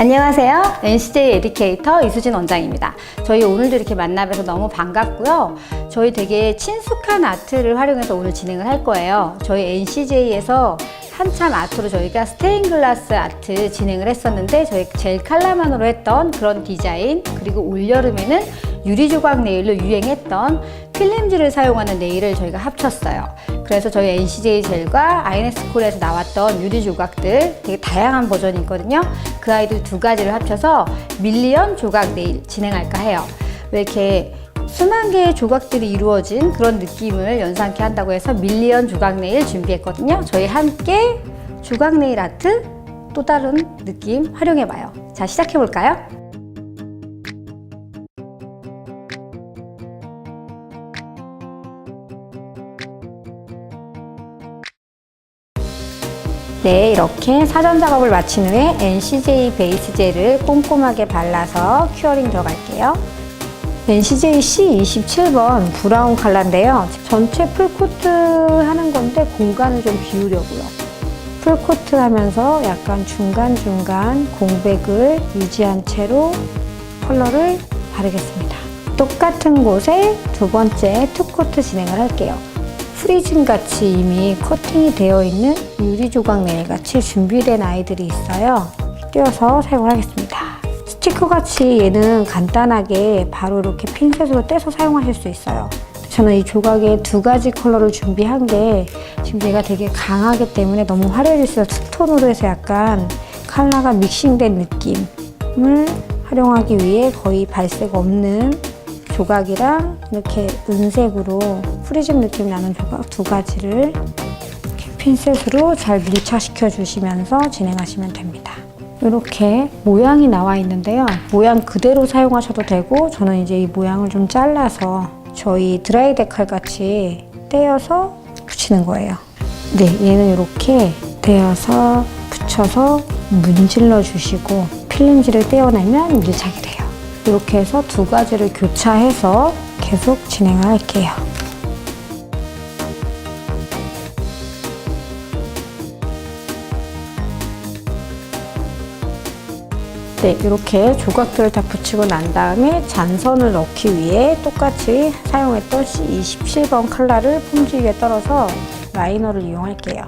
안녕하세요. NCJ 에듀케이터 이수진 원장입니다. 저희 오늘도 이렇게 만나뵈서 너무 반갑고요. 저희 되게 친숙한 아트를 활용해서 오늘 진행을 할 거예요. 저희 NCJ에서 한참 아트로 저희가 스테인글라스 아트 진행을 했었는데 저희 젤 칼라만으로 했던 그런 디자인 그리고 올여름에는 유리 조각 네일로 유행했던 필름지를 사용하는 네일을 저희가 합쳤어요. 그래서 저희 NCJ 젤과 아이네스 콜에서 나왔던 유리 조각들 되게 다양한 버전이 있거든요. 그 아이들 두 가지를 합쳐서 밀리언 조각 네일 진행할까 해요. 왜 이렇게 수만 개의 조각들이 이루어진 그런 느낌을 연상케 한다고 해서 밀리언 조각 네일 준비했거든요. 저희 함께 조각 네일 아트 또 다른 느낌 활용해 봐요. 자, 시작해 볼까요? 네, 이렇게 사전 작업을 마친 후에 NCJ 베이스 젤을 꼼꼼하게 발라서 큐어링 들어갈게요. NCJ C27번 브라운 컬러인데요. 전체 풀코트 하는 건데 공간을 좀 비우려고요. 풀코트 하면서 약간 중간중간 공백을 유지한 채로 컬러를 바르겠습니다. 똑같은 곳에 두 번째 투코트 진행을 할게요. 프리즘 같이 이미 커팅이 되어 있는 유리 조각 네일 같이 준비된 아이들이 있어요. 띄어서 사용을 하겠습니다. 스티커 같이 얘는 간단하게 바로 이렇게 핀셋으로 떼서 사용하실 수 있어요. 저는 이 조각에 두 가지 컬러를 준비한 게 지금 얘가 되게 강하기 때문에 너무 화려해졌어요. 투톤으로 해서 약간 컬러가 믹싱된 느낌을 활용하기 위해 거의 발색 없는 조각이랑 이렇게 은색으로 프리즘 느낌 나는 조각 두 가지를 핀셋으로 잘 밀착시켜 주시면서 진행하시면 됩니다. 이렇게 모양이 나와 있는데요. 모양 그대로 사용하셔도 되고 저는 이제 이 모양을 좀 잘라서 저희 드라이 데칼 같이 떼어서 붙이는 거예요. 네, 얘는 이렇게 떼어서 붙여서 문질러 주시고 필름지를 떼어내면 밀착이 돼요. 이렇게 해서 두 가지를 교차해서 계속 진행을 할게요. 네, 이렇게 조각들을 다 붙이고 난 다음에 잔선을 넣기 위해 똑같이 사용했던 C27번 컬러를 폼지 위에 떨어서 라이너를 이용할게요.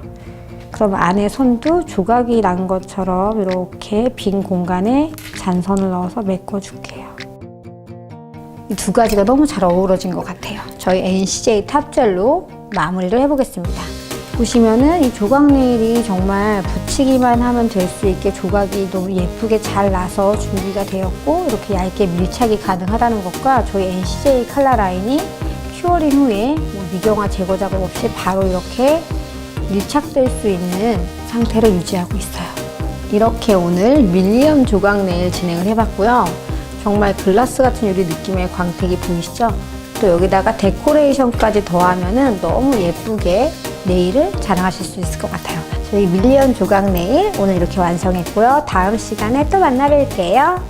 그럼 안에 선도 조각이 난 것처럼 이렇게 빈 공간에 잔선을 넣어서 메꿔줄게요. 이 두 가지가 너무 잘 어우러진 것 같아요. 저희 NCJ 탑젤로 마무리를 해보겠습니다. 보시면은 이 조각 네일이 정말 붙이기만 하면 될 수 있게 조각이 너무 예쁘게 잘 나서 준비가 되었고 이렇게 얇게 밀착이 가능하다는 것과 저희 NCJ 칼라 라인이 큐어링 후에 뭐 미경화 제거 작업 없이 바로 이렇게 밀착될 수 있는 상태를 유지하고 있어요. 이렇게 오늘 밀리언 조각 네일 진행을 해봤고요. 정말 글라스 같은 유리 느낌의 광택이 보이시죠? 또 여기다가 데코레이션까지 더하면은 너무 예쁘게 네일을 자랑하실 수 있을 것 같아요. 저희 밀리언 조각 네일 오늘 이렇게 완성했고요. 다음 시간에 또 만나 뵐게요.